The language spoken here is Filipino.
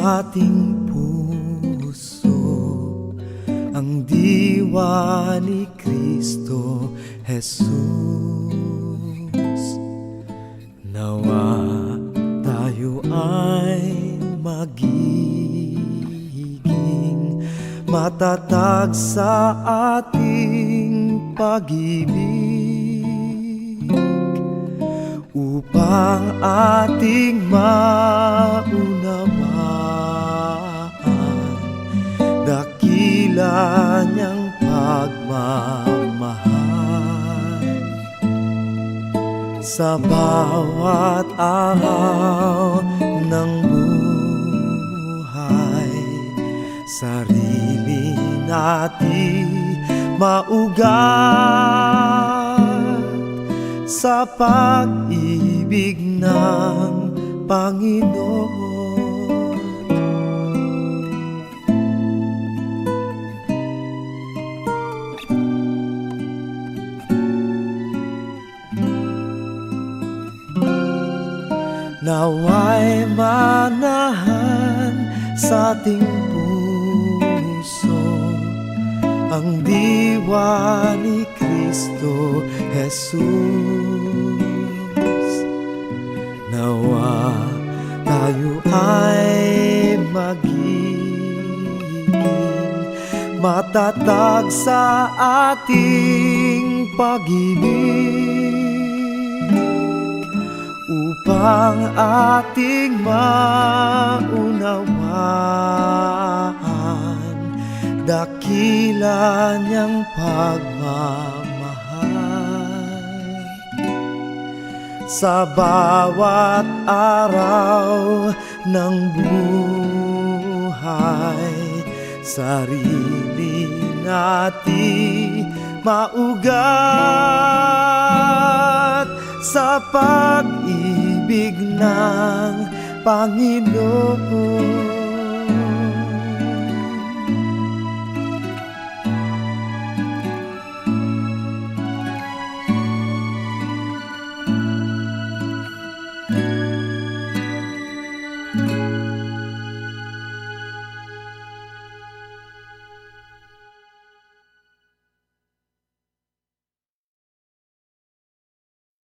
ating puso ang diwa ni Kristo Jesus. Nawa tayo ay magiging matatag sa ating pag-ibig upang ating maunawaan pagmamahal sa bawat araw ng buhay sarili natin maugat sa pag-ibig ng Panginoon. Naway manahan sa ating puso ang diwa ni Kristo Jesus. Nawa tayo ay magiging matatag sa ating pag-ibig upang ating maunawaan. Dakila niyang pagmamahal. Sa bawat araw ng buhay sarili natin maugat. Sa pag-ibig ng Panginoon.